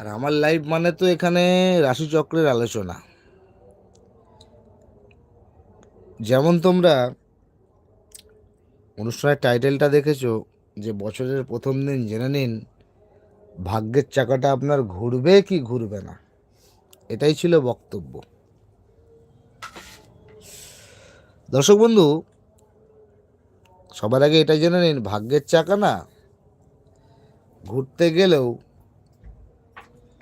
আর আমার লাইভ মানে তো এখানে রাশিচক্রের আলোচনা। যেমন তোমরা অনুষ্ঠানের টাইটেলটা দেখেছ, যে বছরের প্রথম দিন জেনে নিন, ভাগ্যের চাকাটা আপনার ঘুরবে কি ঘুরবে না। এটাই ছিল বক্তব্য। দর্শক বন্ধু, সবার আগে এটা জেনে নিন, ভাগ্যের চাকা না, ঘুরতে গেলেও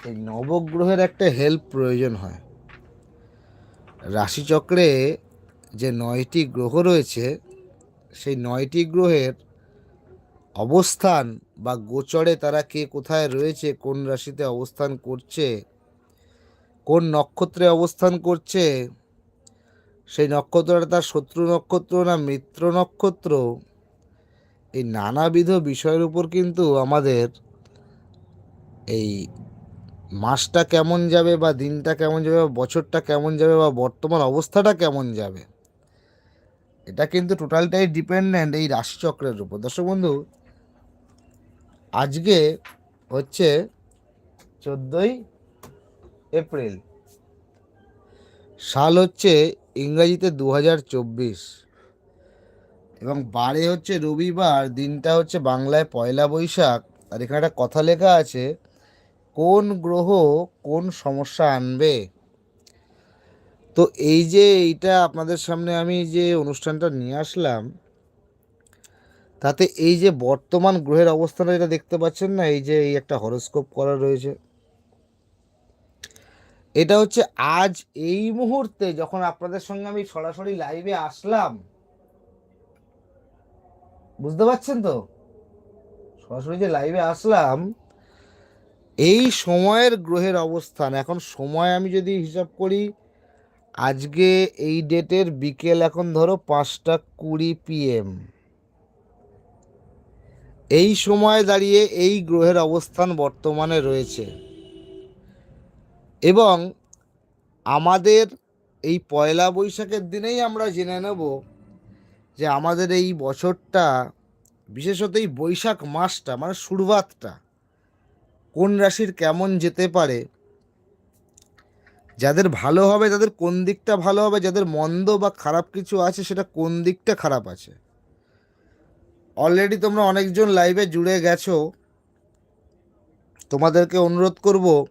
এই নবগ্রহের একটা হেল্প প্রয়োজন হয়। রাশিচক্রে যে নয়টি গ্রহ রয়েছে, সেই নয়টি গ্রহের অবস্থান বা গোচরে তারা কে কোথায় রয়েছে, কোন রাশিতে অবস্থান করছে, কোন নক্ষত্রে অবস্থান করছে, সেই নক্ষত্রটা তার শত্রু নক্ষত্র না মিত্র নক্ষত্র, এই নানাবিধ বিষয়ের উপর কিন্তু আমাদের এই মাসটা কেমন যাবে বা দিনটা কেমন যাবে বা বছরটা কেমন যাবে বা বর্তমান অবস্থাটা কেমন যাবে, এটা কিন্তু টোটালটাই ডিপেন্ডেন্ট এই রাশিচক্রের উপর। দর্শক বন্ধু, আজকে হচ্ছে চোদ্দোই এপ্রিল, সাল হচ্ছে ইংরাজিতে দু হাজার চব্বিশ এবং বারে হচ্ছে রবিবার, দিনটা হচ্ছে বাংলায় পয়লা বৈশাখ। আর এখানে একটা কথা লেখা আছে কোন গ্রহ কোন সমস্যা আনবে? তো এই যে এইটা আপনাদের সামনে আমি যে অনুষ্ঠানটা নিয়ে আসলাম, তাতে এই যে বর্তমান গ্রহের অবস্থানটা যেটা দেখতে পাচ্ছেন না, এই যে এই একটা হরস্কোপ করা রয়েছে। এটা হচ্ছে আজ এই মুহূর্তে যখন আপনাদের সঙ্গে আমি সরাসরি লাইভে আসলাম, বুঝতে পারছেন তো? সরাসরি যে লাইভে আসলাম এই সময়ের গ্রহের অবস্থান। এখন সময় আমি যদি হিসাব করি, আজকে এই ডেটের বিকেল এখন ধরো পাঁচটা কুড়ি পিএম। এই সময় দাঁড়িয়ে এই গ্রহের অবস্থান বর্তমানে রয়েছে। এবং আমাদের এই পয়লা বৈশাখের দিনেই আমরা জেনে নেব যে আমাদের এই বছরটা, বিশেষত এই বৈশাখ মাসটা মানে শুরুয়াতটা কোন রাশির কেমন যেতে পারে? যাদের ভালো হবে তাদের কোন দিকটা ভালো হবে, যাদের মন্দ বা খারাপ কিছু আছে, সেটা কোন দিকটা খারাপ আছে? অলরেডি তোমরা অনেকজন লাইভে জুড়ে গেছো। তোমাদেরকে অনুরোধ করব,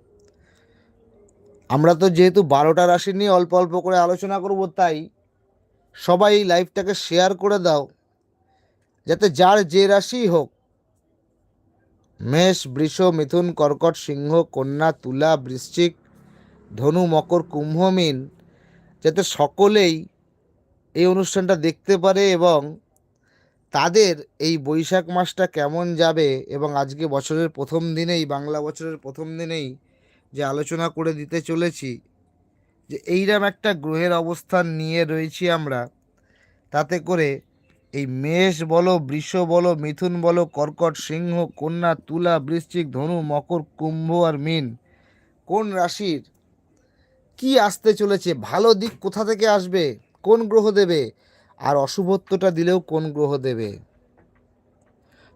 আমরা তো যেহেতু বারোটা রাশি নিয়ে অল্প অল্প করে আলোচনা করব, তাই সবাই লাইভটাকে শেয়ার করে দাও। যাতে যার যে রাশি হোক মেষ, বৃষ, মিথুন, কর্কট, সিংহ, কন্যা, তুলা, বৃশ্চিক, ধনু, মকর, কুম্ভ, মীন। যাতে সকলেই এই অনুষ্ঠানটা দেখতে পারে এবং তাদের এই বৈশাখ মাসটা কেমন যাবে এবং আজকে বছরের প্রথম দিনেই, বাংলা বছরের প্রথম দিনেই যে আলোচনা করে দিতে চলেছি, যে এইরকম একটা গ্রহের অবস্থান নিয়ে রয়েছি আমরা, তাতে করে এই মেষ বলো, বৃষ বলো, মিথুন বলো, কর্কট সিংহ, কন্যা, তুলা, বৃশ্চিক, ধনু, মকর, কুম্ভ আর মীন। কোন রাশির? কি আসতে চলেছে? ভালো দিক কোথা থেকে আসবে? কোন গ্রহ দেবে? আর অশুভত্বটা দিলেও কোন গ্রহ দেবে?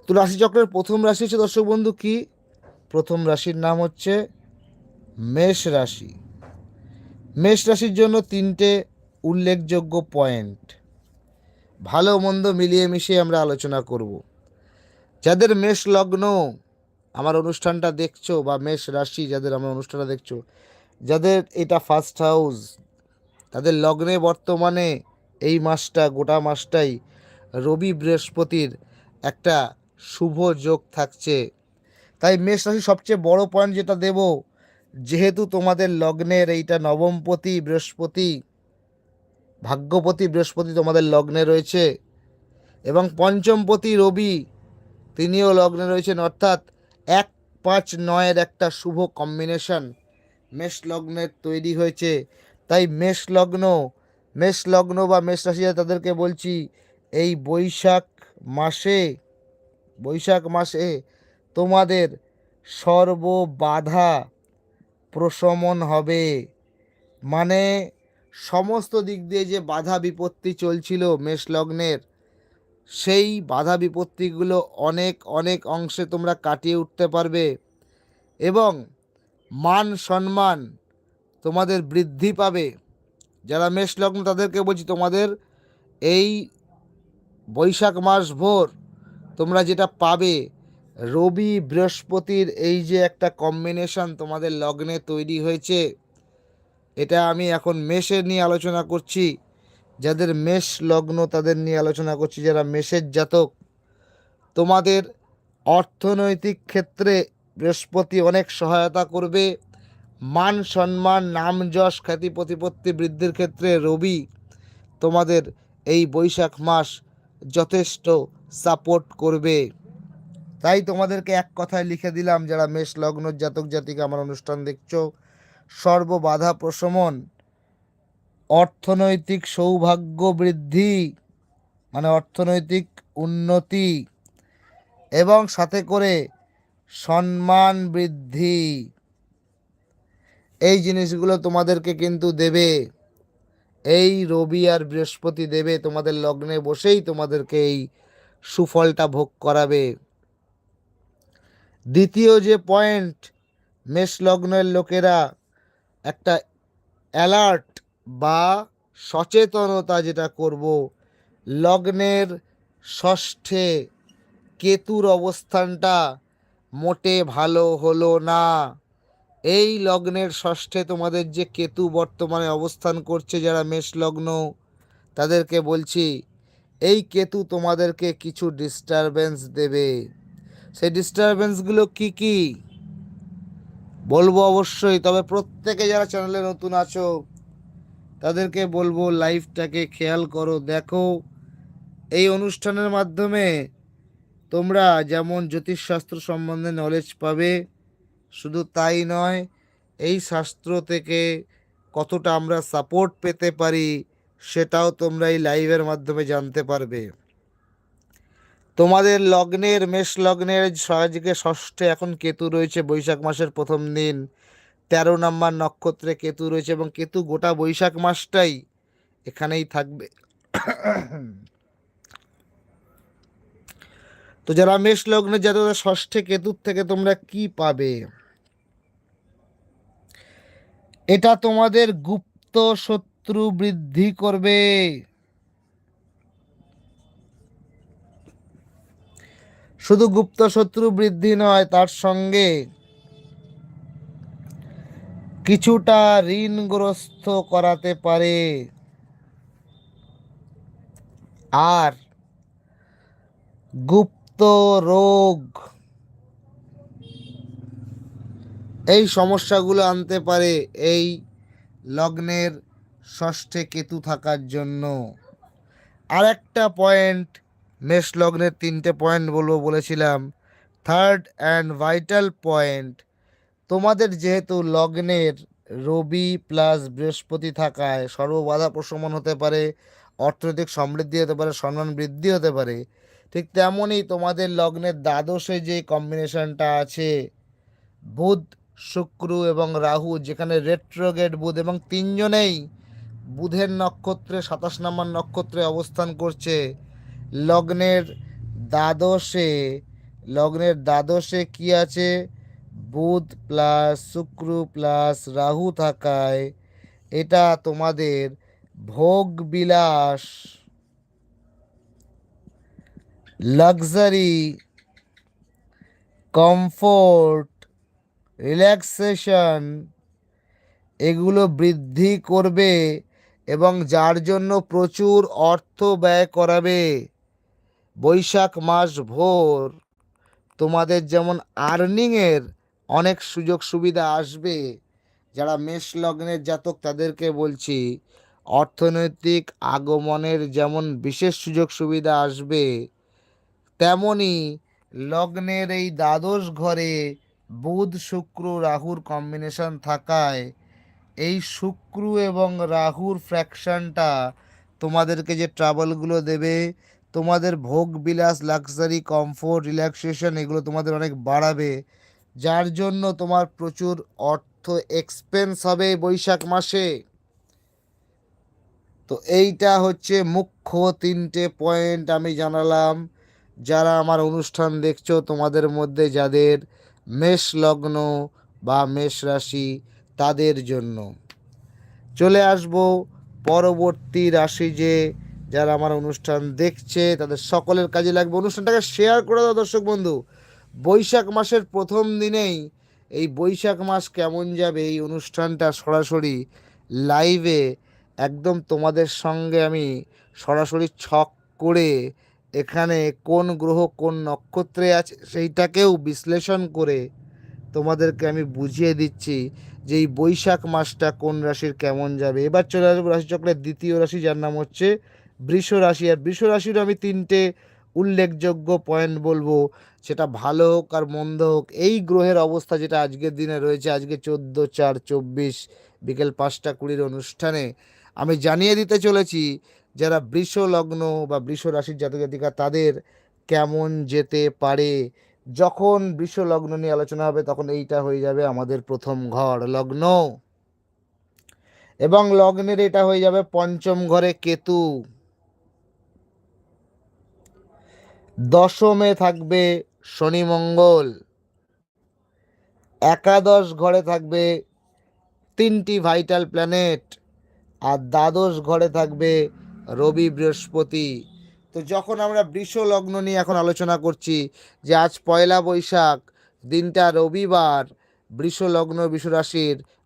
তো রাশিচক্রের প্রথম রাশি হচ্ছে, দর্শক বন্ধু, কি? প্রথম রাশির নাম হচ্ছে মেষ রাশি। মেষ রাশির জন্য তিনটে উল্লেখযোগ্য পয়েন্ট ভালো মন্দ মিলিয়ে মিশিয়ে আমরা আলোচনা করব। যাদের মেষ লগ্ন, আমার অনুষ্ঠানটা দেখছ, বা মেষ রাশি যাদের আমার অনুষ্ঠানটা দেখছ, যাদের এটা ফার্স্ট হাউস তাদের লগ্নে বর্তমানে এই মাসটা, গোটা মাসটাই রবি বৃহস্পতির একটা শুভ যোগ থাকছে। তাই মেষ রাশি সবচেয়ে বড় পয়েন্ট যেটা দেব, যেহেতু তোমাদের লগ্নের এইটা নবমপতি বৃহস্পতি ভাগ্যপতি বৃহস্পতি তোমাদের লগ্নে রয়েছে এবং পঞ্চমপতি রবি, তিনিও লগ্নে রয়েছেন। অর্থাৎ এক পাঁচ নয়ের একটা শুভ কম্বিনেশন মেষ লগ্নের তৈরি হয়েছে। তাই মেষ লগ্ন মেষ লগ্ন বা মেষ রাশি তাদেরকে বলছি, এই বৈশাখ মাসে বৈশাখ মাসে তোমাদের সর্ববাধা প্রশমন হবে। মানে সমস্ত দিক দিয়ে যে বাধা বিপত্তি চলছিল মেষ লগ্নের, সেই বাধা বিপত্তিগুলো অনেক অনেক অংশে তোমরা কাটিয়ে উঠতে পারবে এবং মান সম্মান তোমাদের বৃদ্ধি পাবে। যারা মেষ লগ্ন, তাদেরকে বলছি, তোমাদের এই বৈশাখ মাস ভোর তোমরা যেটা পাবে, রবি বৃহস্পতির এই যে একটা কম্বিনেশন তোমাদের লগ্নে তৈরি হয়েছে এটা আমি এখন মেষের নিয়ে আলোচনা করছি। যাদের মেষ লগ্ন, তাদের নিয়ে আলোচনা করছি। যারা মেষের জাতক, তোমাদের অর্থনৈতিক ক্ষেত্রে বৃহস্পতি অনেক সহায়তা করবে। মান সম্মান, নাম যশ, খ্যাতি, প্রতিপত্তি বৃদ্ধির ক্ষেত্রে রবি তোমাদের এই বৈশাখ মাস যথেষ্ট সাপোর্ট করবে। তাই তোমাদেরকে এক কথায় লিখে দিলাম, যারা মেষ লগ্ন, জাতক, জাতিকা আমার অনুষ্ঠান দেখছ সর্ববাধা প্রশমন, অর্থনৈতিক সৌভাগ্য বৃদ্ধি মানে অর্থনৈতিক উন্নতি, এবং সাথে করে সম্মান বৃদ্ধি। এই জিনিসগুলো তোমাদেরকে কিন্তু দেবে। এই রবি আর বৃহস্পতি দেবে তোমাদের লগ্নে বসেই তোমাদেরকে এই সুফলটা ভোগ করাবে। দ্বিতীয় যে পয়েন্ট মেষ লগ্নের লোকেরা একটা অ্যালার্ট বা সচেতনতা যেটা করব, লগ্নের ষষ্ঠে কেতুর অবস্থানটা মোটে ভালো হলো না। এই লগ্নের ষষ্ঠে তোমাদের যে কেতু বর্তমানে অবস্থান করছে, যারা মেষ লগ্ন তাদেরকে বলছি, এই কেতু তোমাদেরকে কিছু ডিস্টারবেন্স দেবে। সেই ডিস্টারবেন্সগুলো কি কি? বলব অবশ্যই, তবে প্রত্যেকে যারা চ্যানেলে নতুন আছো, তাদেরকে বলব লাইফটাকে খেয়াল করো। দেখো, এই অনুষ্ঠানের মাধ্যমে তোমরা যেমন জ্যোতিষশাস্ত্র সম্বন্ধে নলেজ পাবে, শুধু তাই নয়, এই শাস্ত্র থেকে কতটা আমরা সাপোর্ট পেতে পারি, সেটাও তোমরা এই লাইভের মাধ্যমে জানতে পারবে। তোমাদের লগ্নের, মেষ লগ্নের আজকে ষষ্ঠে এখন কেতু রয়েছে, বৈশাখ মাসের প্রথম দিন। তেরো নম্বর নক্ষত্রে কেতু রয়েছে এবং কেতু গোটা বৈশাখ মাসটাই এখানেই থাকবে। তো যারা মেষ লগ্নে যাদের ষষ্ঠে কেতুর থেকে তোমরা কি পাবে? এটা তোমাদের গুপ্ত শত্রু বৃদ্ধি করবে। শুধু গুপ্ত শত্রু বৃদ্ধি নয়, তার সঙ্গে কিছুটা ঋণগ্রস্ত করাতে পারে। আর গুপ্ত রোগ এই সমস্যাগুলো আনতে পারে এই লগ্নের ষষ্ঠে কেতু থাকার জন্য। আর একটা পয়েন্ট মেষ লগ্নের তিনটে পয়েন্ট বলব বলেছিলাম। থার্ড অ্যান্ড ভাইটাল পয়েন্ট তোমাদের যেহেতু লগ্নের রবি প্লাস বৃহস্পতি থাকায় সর্ববাধা প্রশমন হতে পারে, অর্থনৈতিক সমৃদ্ধি হতে পারে, সম্মান বৃদ্ধি হতে পারে, ঠিক তেমনই তোমাদের লগ্নের দ্বাদশে যে কম্বিনেশনটা আছে, বুধ, শুক্র এবং রাহু, যেখানে রেট্রোগেট বুধ এবং তিনজনেই বুধের নক্ষত্রে, সাতাশ নম্বর নক্ষত্রে অবস্থান করছে লগ্নের দ্বাদশে লগ্নের দ্বাদশে কি আছে? বুধ প্লাস শুক্র প্লাস রাহু থাকায় এটা তোমাদের ভোগ বিলাস লাক্সারি, কমফোর্ট, রিল্যাক্সেশন, এগুলো বৃদ্ধি করবে এবং যার জন্য প্রচুর অর্থ ব্যয় করাবে। বৈশাখ মাস ভোর তোমাদের যেমন আর্নিংয়ের অনেক সুযোগ সুবিধা আসবে। যারা মেষ লগ্নের জাতক, তাদেরকে বলছি, অর্থনৈতিক আগমনের যেমন বিশেষ সুযোগ সুবিধা আসবে, তেমনি লগ্নের এই দ্বাদশ ঘরে বুধ, শুক্র, রাহুর কম্বিনেশন থাকায় এই শুক্র এবং রাহুর ফ্র্যাকশনটা তোমাদেরকে যে ট্রাভেলগুলো দেবে তোমাদের ভোগ, বিলাস লাক্সারি কমফোর্ট রিল্যাক্সেশন এগুলো তোমাদের অনেক বাড়াবে। যার জন্য তোমার প্রচুর অর্থ এক্সপেন্স হবে বৈশাখ মাসে। তো এইটা হচ্ছে মুখ্য তিনটে পয়েন্ট আমি জানালাম। যারা আমার অনুষ্ঠান দেখছ, তোমাদের মধ্যে যাদের মেষ লগ্ন বা মেষ রাশি, তাদের জন্য। চলে আসব পরবর্তী রাশি যে যারা আমার অনুষ্ঠান দেখছে, তাদের সকলের কাজে লাগবে। অনুষ্ঠানটাকে শেয়ার করে দাও দর্শক বন্ধু। বৈশাখ মাসের প্রথম দিনেই এই বৈশাখ মাস কেমন যাবে, এই অনুষ্ঠানটা সরাসরি লাইভে একদম তোমাদের সঙ্গে আমি সরাসরি ছক করে এখানে কোন গ্রহ কোন নক্ষত্রে আছে সেইটাকেও বিশ্লেষণ করে তোমাদেরকে আমি বুঝিয়ে দিচ্ছি যে এই বৈশাখ মাসটা কোন রাশির কেমন যাবে। এবার চলে আসব রাশিচক্রের দ্বিতীয় রাশি, যার নাম হচ্ছে বৃষ রাশি, আর বৃষ রাশির আমি তিনটে উল্লেখযোগ্য পয়েন্ট বলব। সেটা ভালো হোক আর মন্দ হোক, এই গ্রহের অবস্থা যেটা আজকের দিনে রয়েছে, আজকে চোদ্দ চার চব্বিশ বিকেল পাঁচটা কুড়ির অনুষ্ঠানে, আমি জানিয়ে দিতে চলেছি যারা বৃষ লগ্ন বা বৃষ রাশির জাতক জাতিকা তাদের কেমন যেতে পারে? যখন বৃষ লগ্ন নিয়ে আলোচনা হবে, তখন এইটা হয়ে যাবে আমাদের প্রথম ঘর, লগ্ন। এবং লগ্নের এটা হয়ে যাবে পঞ্চম ঘরে কেতু। দশমে থাকবে শনি মঙ্গল। একাদশ ঘরে থাকবে তিনটি ভাইটাল প্ল্যানেট। আর দ্বাদশ ঘরে থাকবে রবি বৃহস্পতি। তো যখন আমরা বৃষ লগ্ন নিয়ে এখন আলোচনা করছি যে আজ পয়লা বৈশাখ, দিনটা রবিবার, বৃষ লগ্ন, বৃষ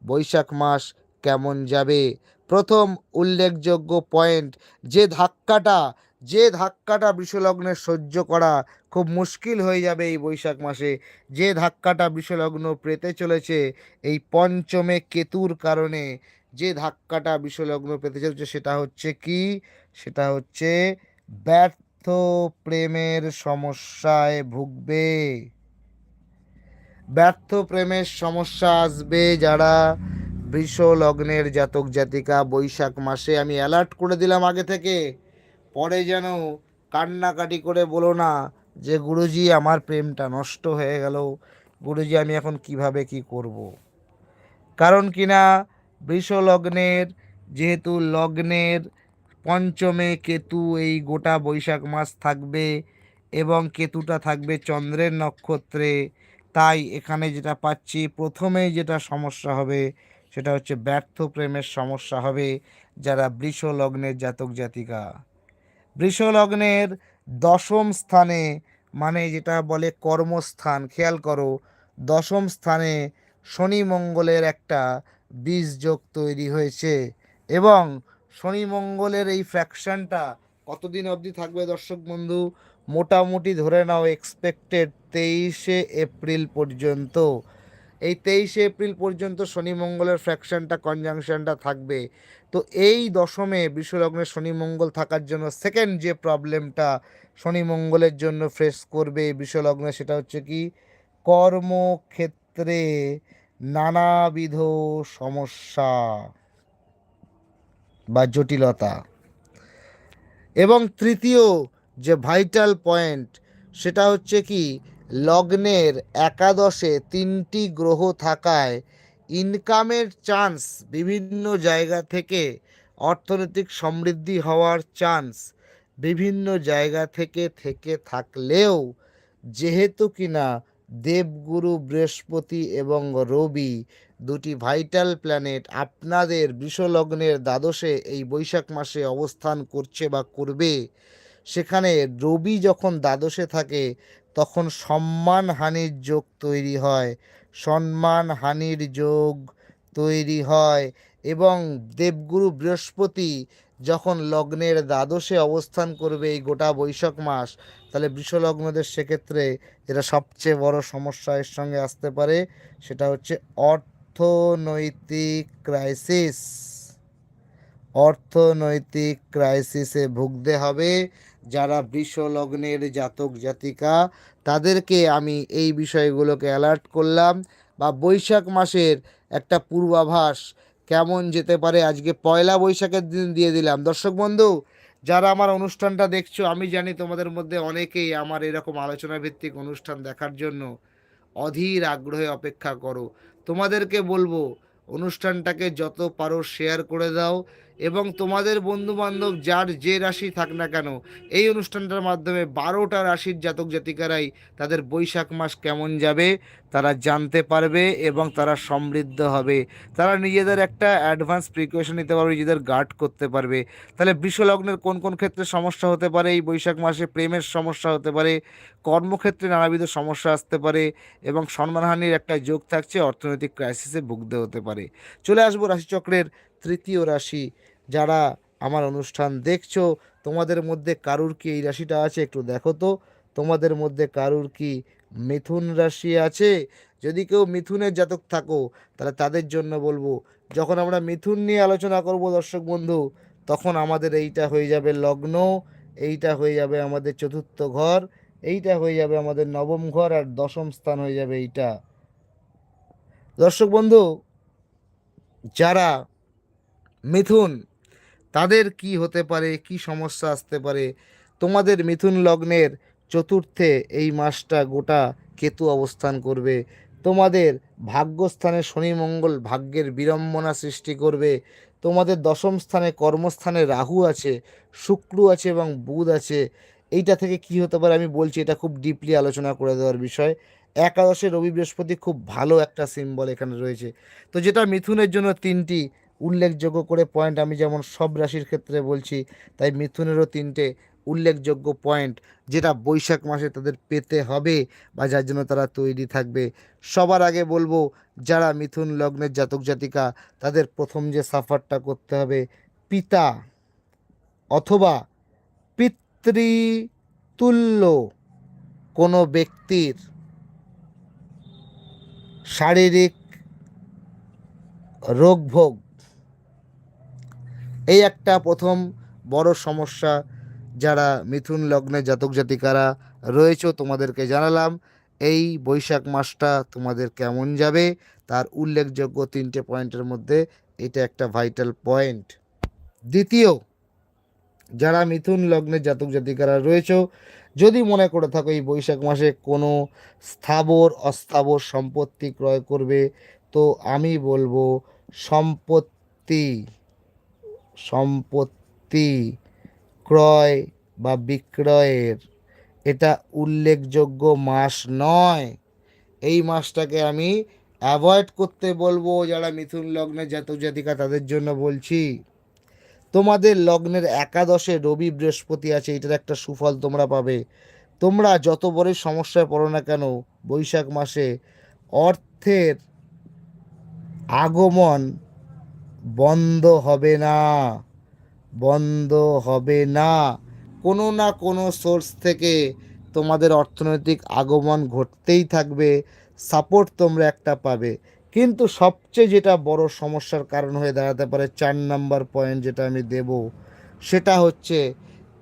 বৈশাখ মাস কেমন যাবে? প্রথম উল্লেখযোগ্য পয়েন্ট যে ধাক্কাটা যে ধাক্কাটা বৃষলগ্নের সহ্য করা খুব মুশকিল হয়ে যাবে এই বৈশাখ মাসে। যে ধাক্কাটা বৃষলগ্ন পেতে চলেছে এই পঞ্চমে কেতুর কারণে যে ধাক্কাটা বিশ্বলগ্ন পেতে চলেছে সেটা হচ্ছে কি? সেটা হচ্ছে ব্যর্থ প্রেমের সমস্যায় ভুগবে। ব্যর্থ প্রেমের সমস্যা আসবে যারা বৃষ লগ্নের জাতক জাতিকা বৈশাখ মাসে। আমি অ্যালার্ট করে দিলাম আগে থেকে। পরে যেন কান্নাকাটি করে বলো না যে, গুরুজি, আমার প্রেমটা নষ্ট হয়ে গেল গুরুজি, আমি এখন কীভাবে কি করব। কারণ কিনা বৃষ লগ্নের, যেহেতু লগ্নের পঞ্চমে কেতু এই গোটা বৈশাখ মাস থাকবে এবং কেতুটা থাকবে চন্দ্রের নক্ষত্রে, তাই এখানে যেটা পাচ্ছি, প্রথমেই যেটা সমস্যা হবে, সেটা হচ্ছে ব্যর্থ প্রেমের সমস্যা হবে যারা বৃষ লগ্নের জাতক জাতিকা বৃষ লগ্নের দশম স্থানে মানে যেটা বলে কর্মস্থান, খেয়াল করো, দশম স্থানে শনি মঙ্গলের একটা বীজ যোগ তৈরি হয়েছে এবং শনি মঙ্গলের এই ফ্র্যাকশনটা কতদিন অবধি থাকবে দর্শক বন্ধু? মোটামুটি ধরে নাও এক্সপেক্টেড তেইশে এপ্রিল পর্যন্ত। এই তেইশে এপ্রিল পর্যন্ত শনি মঙ্গলের ফ্র্যাকশনটা, কনজাংশনটা থাকবে। তো এই দশমে বিশ্বলগ্নে শনি মঙ্গল থাকার জন্য সেকেন্ড যে প্রবলেমটা শনি মঙ্গলের জন্য ফেস করবে বিশ্বলগ্নে সেটা হচ্ছে কি, কর্মক্ষেত্রে নানাবিধ সমস্যা বা জটিলতা। এবং তৃতীয় যে ভাইটাল পয়েন্ট সেটা হচ্ছে কি লগ্নের একাদশে তিনটি গ্রহ থাকায় ইনকামের চান্স বিভিন্ন জায়গা থেকে, অর্থনৈতিক সমৃদ্ধি হওয়ার চান্স বিভিন্ন জায়গা থেকে থেকে থাকলেও যেহেতু কিনা দেবগুরু, বৃহস্পতি এবং রবি দুটি ভাইটাল প্ল্যানেট আপনাদের বিশ্বলগ্নের দ্বাদশে এই বৈশাখ মাসে অবস্থান করছে বা করবে সেখানে রবি যখন দ্বাদশে থাকে, তখন সম্মান হানির যোগ তৈরি হয়। সম্মান হানির যোগ তৈরি হয় এবং দেবগুরু বৃহস্পতি যখন লগ্নের দ্বাদশে অবস্থান করবে এই গোটা বৈশাখ মাস, তাহলে বৃষলগ্নদের সেক্ষেত্রে যেটা সবচেয়ে বড় সমস্যা এর সঙ্গে আসতে পারে, সেটা হচ্ছে অর্থনৈতিক ক্রাইসিস অর্থনৈতিক ক্রাইসিসে ভুগতে হবে। যারা বৃষলগ্নের জাতক জাতিকা, তাদেরকে আমি এই বিষয়গুলোকে অ্যালার্ট করলাম। বা বৈশাখ মাসের একটা পূর্বাভাস কেমন যেতে পারে? আজকে পয়লা বৈশাখের দিন দিয়ে দিলাম। দর্শক বন্ধু, যারা আমার অনুষ্ঠানটা দেখছ, আমি জানি তোমাদের মধ্যে অনেকেই আমার এরকম আলোচনা ভিত্তিক অনুষ্ঠান দেখার জন্য অধীর আগ্রহে অপেক্ষা করো। তোমাদেরকে বলব, অনুষ্ঠানটাকে যত পারো শেয়ার করে দাও। এবং তোমাদের বন্ধু বান্ধব যার যে রাশি থাক না কেন, এই অনুষ্ঠানটার মাধ্যমে বারোটা রাশির জাতক জাতিকারাই তাদের বৈশাখ মাস কেমন যাবে, তারা জানতে পারবে এবং তারা সমৃদ্ধ হবে। তারা নিজেদের একটা অ্যাডভান্স প্রিকশন নিতে পারবে, নিজেদের গার্ড করতে পারবে। তাহলে বৃষলগ্নের কোন কোন ক্ষেত্রে সমস্যা হতে পারে, এই বৈশাখ মাসে প্রেমের সমস্যা হতে পারে, কর্মক্ষেত্রে নানাবিধ সমস্যা আসতে পারে এবং সম্মানহানির একটা যোগ থাকছে, অর্থনৈতিক ক্রাইসিসে ভুগতে হতে পারে। চলে আসব রাশিচক্রের তৃতীয় রাশি। যারা আমার অনুষ্ঠান দেখছ, তোমাদের মধ্যে কারুর কি এই রাশিটা আছে একটু দেখো তো? তোমাদের মধ্যে কারুর কি মিথুন রাশি আছে? যদি কেউ মিথুনের জাতক থাকো, তাহলে তাদের জন্য বলব, যখন আমরা মিথুন নিয়ে আলোচনা করব দর্শক বন্ধু, তখন আমাদের এইটা হয়ে যাবে লগ্ন, এইটা হয়ে যাবে আমাদের চতুর্থ ঘর, এইটা হয়ে যাবে আমাদের নবম ঘর আর দশম স্থান হয়ে যাবে এইটা। দর্শক বন্ধু, যারা মিথুন, তাদের কি হতে পারে, কি সমস্যা আসতে পারে? তোমাদের মিথুন লগ্নের চতুর্থে এই মাসটা গোটা কেতু অবস্থান করবে। তোমাদের ভাগ্যস্থানে শনি মঙ্গল ভাগ্যের বিড়ম্বনা সৃষ্টি করবে। তোমাদের দশম স্থানে কর্মস্থানে রাহু আছে, শুক্র আছে এবং বুধ আছে। এইটা থেকে কি হতে পারে আমি বলছি, এটা খুব ডিপলি আলোচনা করে দেওয়ার বিষয়। একাদশে রবি বৃহস্পতি খুব ভালো একটা সিম্বল এখানে রয়েছে। তো যেটা মিথুনের জন্য তিনটি উল্লেখযোগ্য করে পয়েন্ট আমি যেমন সব রাশির ক্ষেত্রে বলছি, তাই মিথুনেরও তিনটে উল্লেখযোগ্য পয়েন্ট যেটা বৈশাখ মাসে তাদের পেতে হবে বা যার জন্য তারা তৈরি থাকবে। সবার আগে বলব, যারা মিথুন লগ্নের জাতক জাতিকা, তাদের প্রথম যে সাফারটা করতে হবে পিতা অথবা পিতৃতুল্য কোনো ব্যক্তির শারীরিক রোগভোগ এই একটা প্রথম বড় সমস্যা যারা মিথুন লগ্নে জাতক জাতিকারা রয়েছে, তোমাদেরকে জানালাম, এই বৈশাখ মাসটা তোমাদের কেমন যাবে? তার উল্লেখযোগ্য তিনটে পয়েন্টের মধ্যে এটা একটা ভাইটাল পয়েন্ট। দ্বিতীয়, যারা মিথুন লগ্নের জাতক জাতিকারা রয়েছে, যদি মনে করে থাকো এই বৈশাখ মাসে কোনো স্থাবর, অস্থাবর সম্পত্তি ক্রয় করবে, তো আমি বলব সম্পত্তি। সম্পত্তি ক্রয় বা বিক্রয়ের। এটা উল্লেখযোগ্য মাস নয়। এই মাসটাকে আমি অ্যাভয়েড করতে বলব যারা মিথুন লগ্নে জাতক জাতিকা তাদের জন্য বলছি। তোমাদের লগ্নের একাদশে রবি বৃহস্পতি আছে, এটার একটা সুফল তোমরা পাবে। তোমরা যত বড়ই সমস্যায় পড়ো না কেন, বৈশাখ মাসে অর্থের আগমন বন্ধ হবে না। বন্ধ হবে না। কোনো না কোনো সোর্স থেকে তোমাদের অর্থনৈতিক আগমন ঘটতেই থাকবে। সাপোর্ট তোমরা একটা পাবে। কিন্তু সবচেয়ে যেটা বড় সমস্যার কারণ হয়ে দাঁড়াতে পারে চার নাম্বার পয়েন্ট যেটা আমি দেব, সেটা হচ্ছে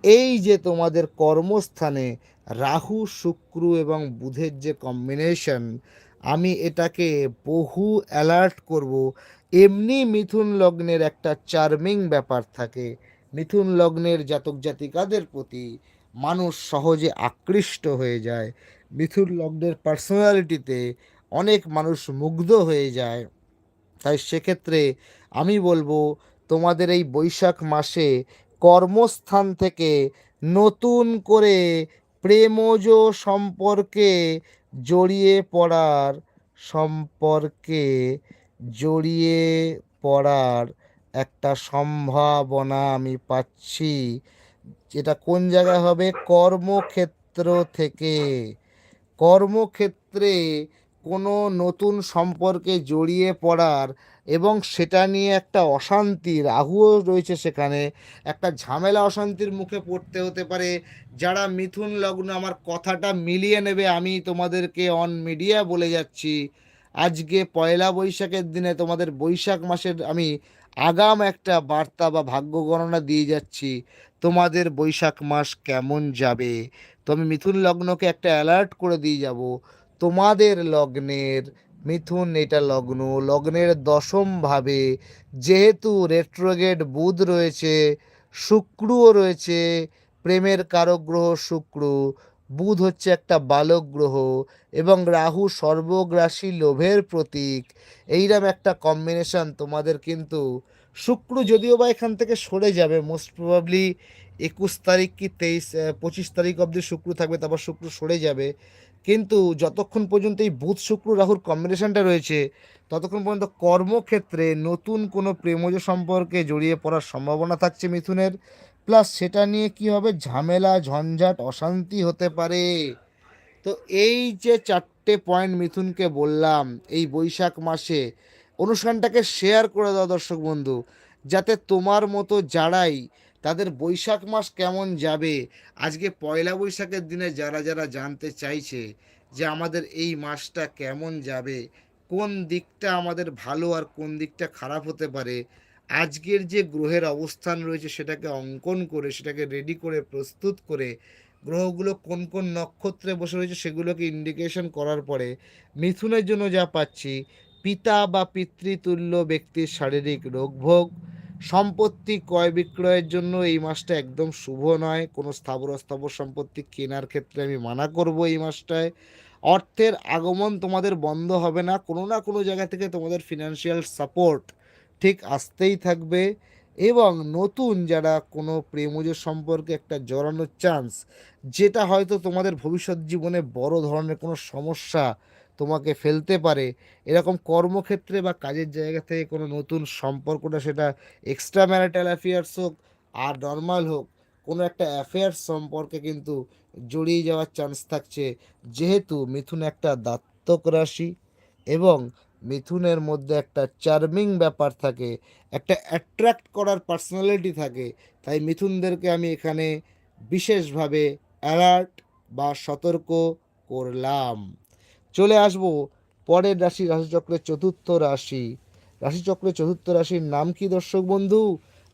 এই যে তোমাদের কর্মস্থানে রাহু, শুক্র এবং বুধের যে কম্বিনেশন আমি এটাকে বহু অ্যালার্ট করব এমনি মিথুন লগ্নের একটা চার্মিং ব্যাপার থাকে। মিথুন লগ্নের জাতক জাতিকাদের প্রতি মানুষ সহজে আকৃষ্ট হয়ে যায়। মিথুন লগ্নের পার্সোনালিটিতে অনেক মানুষ মুগ্ধ হয়ে যায়। তাই সেক্ষেত্রে আমি বলব, তোমাদের এই বৈশাখ মাসে কর্মস্থান থেকে নতুন করে প্রেমজ সম্পর্কে জড়িয়ে পড়ার সম্পর্কে জড়িয়ে পড়ার একটা সম্ভাবনা আমি পাচ্ছি। যেটা কোন জায়গায় হবে? কর্মক্ষেত্র থেকে। কর্মক্ষেত্রে কোনো নতুন সম্পর্কে জড়িয়ে পড়ার এবং সেটা নিয়ে একটা অশান্তি, রাহুও রয়েছে সেখানে। একটা ঝামেলা অশান্তির মুখে পড়তে হতে পারে। যারা মিথুন লগ্ন, আমার কথাটা মিলিয়ে নেবে, আমি তোমাদেরকে অন মিডিয়া বলে যাচ্ছি। আজকে পয়লা বৈশাখের দিনে তোমাদের বৈশাখ মাসের আমি আগাম একটা বার্তা বা ভাগ্য গণনা দিয়ে যাচ্ছি, তোমাদের বৈশাখ মাস কেমন যাবে? তো আমি মিথুন লগ্নকে একটা অ্যালার্ট করে দিয়ে যাব। তোমাদের লগ্নের, মিথুন এটা লগ্ন, লগ্নের দশম ভাবে যেহেতু রেট্রোগেট বুধ রয়েছে, শুক্রও রয়েছে, প্রেমের কারক গ্রহ শুক্র বুধ হচ্ছে একটা বালক গ্রহ এবং রাহু সর্বগ্রাসী লোভের প্রতীক। এইরকম একটা কম্বিনেশন তোমাদের কিন্তু শুক্র যদিও বা এখান থেকে সরে যাবে মোস্ট প্রবাবলি একুশ তারিখ কি তেইশ পঁচিশ তারিখ অবধি শুক্র থাকবে, তারপর শুক্র সরে যাবে। কিন্তু যতক্ষণ পর্যন্ত এই বুধ, শুক্র, রাহুর কম্বিনেশনটা রয়েছে, ততক্ষণ পর্যন্ত কর্মক্ষেত্রে নতুন কোনো প্রেমজ সম্পর্কে জড়িয়ে পড়ার সম্ভাবনা থাকছে মিথুনের। প্লাস সেটা নিয়ে কি হবে? ঝামেলা, ঝঞ্ঝাট, অশান্তি হতে পারে। তো এই যে চারটে পয়েন্ট মিথুনকে বললাম এই বৈশাখ মাসে, অনুষ্ঠানটাকে শেয়ার করে দাও দর্শক বন্ধু, যাতে তোমার মতো যারাই তাদের বৈশাখ মাস কেমন যাবে, আজকে পয়লা বৈশাখের দিনে যারা যারা জানতে চাইছে যে আমাদের এই মাসটা কেমন যাবে, কোন দিকটা আমাদের ভালো আর কোন দিকটা খারাপ হতে পারে আজকের যে গ্রহের অবস্থান রয়েছে সেটাকে অঙ্কন করে, সেটাকে রেডি করে, প্রস্তুত করে গ্রহগুলো কোন কোন নক্ষত্রে বসে রয়েছে সেগুলোকে ইন্ডিকেশন করার পরে মিথুনের জন্য যা পাচ্ছি, পিতা বা পিতৃতুল্য ব্যক্তির শারীরিক রোগভোগ, সম্পত্তি ক্রয় বিক্রয়ের জন্য এই মাসটা একদম শুভ নয়, কোনো স্থাবর অস্থাবর সম্পত্তি কেনার ক্ষেত্রে আমি মানা করব এই মাসটায়। অর্থের আগমন তোমাদের বন্ধ হবে না, কোনো না কোনো জায়গা থেকে তোমাদের ফিনান্সিয়াল সাপোর্ট ঠিক আসতেই থাকবে এবং নতুন যারা কোনো প্রেমজ সম্পর্কে একটা জড়ানোর চান্স যেটা হয়তো তোমাদের ভবিষ্যৎ জীবনে বড় ধরনের কোনো সমস্যা তোমাকে ফেলতে পারে, এরকম কর্মক্ষেত্রে বা কাজের জায়গা থেকে কোনো নতুন সম্পর্কটা সেটা এক্সট্রা ম্যারিটাল অ্যাফেয়ার্স হোক আর নর্মাল হোক, কোনো একটা অ্যাফেয়ার্স সম্পর্কে কিন্তু জড়িয়ে যাওয়ার চান্স থাকছে, যেহেতু মিথুন একটা দাত্তক রাশি এবং মিথুনের মধ্যে একটা চার্মিং ব্যাপার থাকে, একটা অ্যাট্রাক্ট করার পার্সোনালিটি থাকে, তাই মিথুনদেরকে আমি এখানে বিশেষভাবে অ্যালার্ট বা সতর্ক করলাম। চলে আসব পরের রাশি, রাশিচক্রের চতুর্থ রাশি। রাশিচক্রের চতুর্থ রাশির নাম কি দর্শক বন্ধু?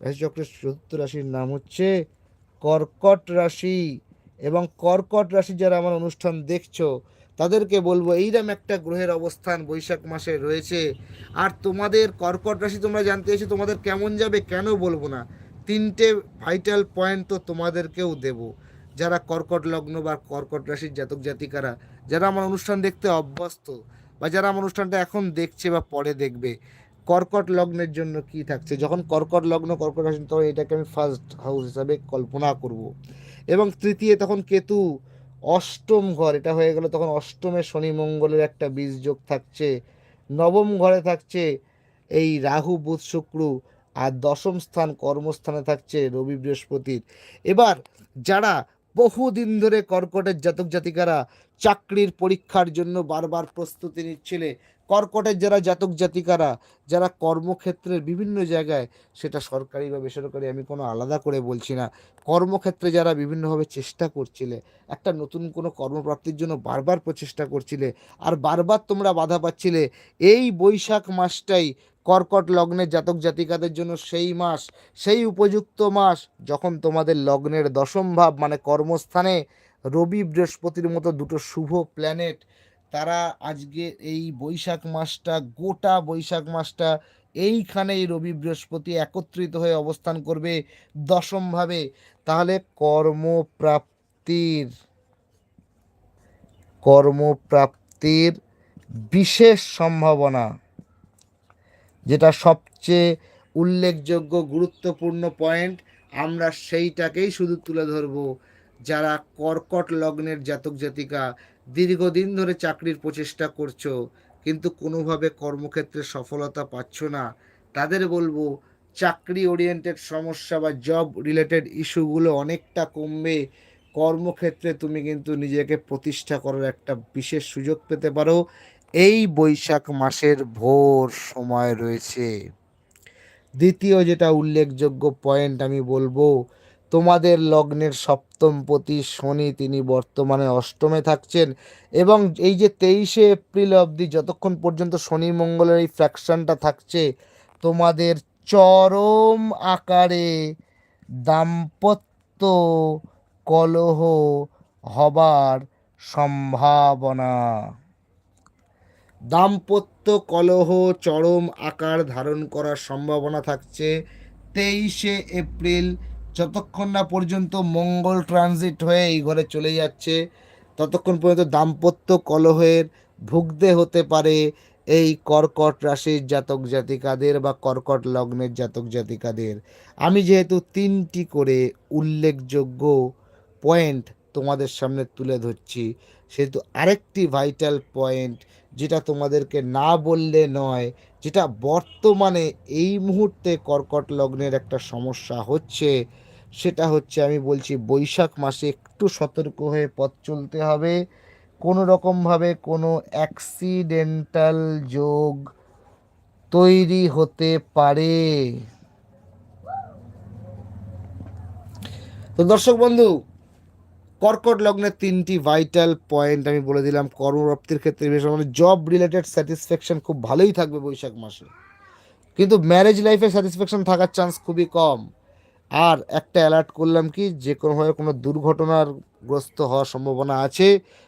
রাশিচক্রের চতুর্থ রাশির নাম হচ্ছে কর্কট রাশি। এবং কর্কট রাশি যারা আমার অনুষ্ঠান দেখছ তাদেরকে বলব এইরকম একটা গ্রহের অবস্থান বৈশাখ মাসে রয়েছে। আর তোমাদের কর্কট রাশি তোমরা জানতে চাইছো তোমাদের কেমন যাবে কেন বলব না। তিনটে ভাইটাল পয়েন্ট তো তোমাদেরকেও দেব। যারা কর্কট লগ্ন বা কর্কট রাশির জাতক জাতিকারা, যারা আমার অনুষ্ঠান দেখতে অভ্যস্ত বা যারা আমার অনুষ্ঠানটা এখন দেখছে বা পরে দেখবে, কর্কট লগ্নের জন্য কি থাকছে? যখন কর্কট লগ্ন, কর্কট রাশি, তখন এটাকে আমি ফার্স্ট হাউস হিসাবে কল্পনা করব। এবং তৃতীয়, তখন কেতু অষ্টম ঘর, এটা হয়ে গেল তখন অষ্টমে শনি মঙ্গলের একটা বীজ যোগ থাকছে, নবম ঘরে থাকছে এই রাহু, বুধ, শুক্র আর দশম স্থান কর্মস্থানে থাকছে রবি বৃহস্পতির এবার যারা বহুদিন ধরে কর্কটের জাতক জাতিকারা চাকরির পরীক্ষার জন্য বারবার প্রস্তুতি নিচ্ছিলে কর্কটের যারা জাতক জাতিকারা, যারা কর্মক্ষেত্রের বিভিন্ন জায়গায়, সেটা সরকারি বা বেসরকারি আমি কোনো আলাদা করে বলছি না। কর্মক্ষেত্রে যারা বিভিন্নভাবে চেষ্টা করছিলে, একটা নতুন কোনো কর্মপ্রাপ্তির জন্য বারবার প্রচেষ্টা করছিলে, আর বারবার তোমরা বাধা পাচ্ছিলে, এই বৈশাখ মাসটাই কর্কট লগ্নের জাতক জাতিকাদের জন্য সেই মাস, সেই উপযুক্ত মাস, যখন তোমাদের লগ্নের দশম ভাব মানে কর্মস্থানে রবি বৃহস্পতির মতো দুটো শুভ প্ল্যানেট তারা আজকে এই বৈশাখ মাসটা, গোটা বৈশাখ মাসটা এইখানেই রবি বৃহস্পতি একত্রিত হয়ে অবস্থান করবে দশমভাবে। তাহলে কর্মপ্রাপ্তির কর্মপ্রাপ্তির বিশেষ সম্ভাবনা, যেটা সবচেয়ে উল্লেখযোগ্য, গুরুত্বপূর্ণ পয়েন্ট আমরা সেইটাকেই শুধু তুলে ধরব। যারা কর্কট লগ্নের জাতক জাতিকা, দীর্ঘদিন ধরে চাকরির প্রচেষ্টা করছ, কিন্তু কোনোভাবে কর্মক্ষেত্রে সফলতা পাচ্ছ না, তাদের বলব চাকরি ওরিয়েন্টেড সমস্যা বা জব রিলেটেড ইস্যুগুলো অনেকটা কমবে। কর্মক্ষেত্রে তুমি কিন্তু নিজেকে প্রতিষ্ঠা করার একটা বিশেষ সুযোগ পেতে পারো। এই বৈশাখ মাসের ভোর সময় রয়েছে। দ্বিতীয় যেটা উল্লেখযোগ্য পয়েন্ট আমি বলব তোমাদের লগ্নের সপ্তম সপ্তমপতি শনি, তিনি বর্তমানে অষ্টমে থাকছেন এবং এই যে তেইশে এপ্রিল অবধি যতক্ষণ পর্যন্ত শনি মঙ্গলের এই ফ্র্যাকশনটা থাকছে, তোমাদের চরম আকারে দাম্পত্য কলহ হবার সম্ভাবনা। দাম্পত্য কলহ, চরম আকার ধারণ করার সম্ভাবনা থাকছে। তেইশে এপ্রিল যতক্ষণ না পর্যন্ত মঙ্গল ট্রানজিট হয়ে এই ঘরে চলে যাচ্ছে, ততক্ষণ পর্যন্ত দাম্পত্য কলহের ভুগতে হতে পারে এই কর্কট রাশির জাতক জাতিকাদের বা কর্কট লগ্নের জাতক জাতিকাদের। আমি যেহেতু তিনটি করে উল্লেখযোগ্য পয়েন্ট তোমাদের সামনে তুলে ধরছি, সেহেতু আরেকটি ভাইটাল পয়েন্ট যেটা তোমাদেরকে না বললে নয় যেটা বর্তমানে এই মুহূর্তে কর্কট লগ্নের একটা সমস্যা হচ্ছে, সেটা হচ্ছে আমি বলছি বৈশাখ মাসে একটু সতর্ক হয়ে পথ চলতে হবে। কোনো রকমভাবে কোনো অ্যাক্সিডেন্টাল যোগ তৈরি হতে পারে। তো দর্শক বন্ধু কর্কট লগ্নের তিনটি ভাইটাল পয়েন্ট আমি বলে দিলাম কর্মপ্রাপ্তির ক্ষেত্রে বেশ মানে জব রিলেটেড স্যাটিসফ্যাকশন খুব ভালোই থাকবে বৈশাখ মাসে। কিন্তু ম্যারেজ লাইফে স্যাটিসফ্যাকশন থাকার চান্স খুবই কম। আর একটা অ্যালার্ট করলাম কি, যে কোনোভাবে কোনো দুর্ঘটনার গ্রস্ত হওয়ার সম্ভাবনা আছে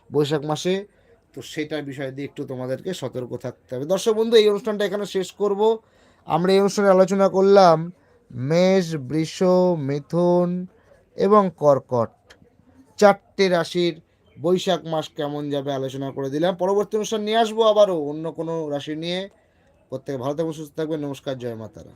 বৈশাখ মাসে, তো সেটার বিষয় দিয়ে একটু তোমাদেরকে সতর্ক থাকতে হবে। দর্শক বন্ধু, এই অনুষ্ঠানটা এখানে শেষ করব। আমরা এই অনুষ্ঠানে আলোচনা করলাম মেষ, বৃষ, মিথুন এবং কর্কট। চারটে রাশির বৈশাখ মাস কেমন যাবে আলোচনা করে দিলাম। পরবর্তী অনুষ্ঠান নিয়ে আসব আবারও, অন্য কোনো রাশি নিয়ে। প্রত্যেকে ভালো থাকবেন, সুস্থ থাকবেন। নমস্কার, জয় মাতারা।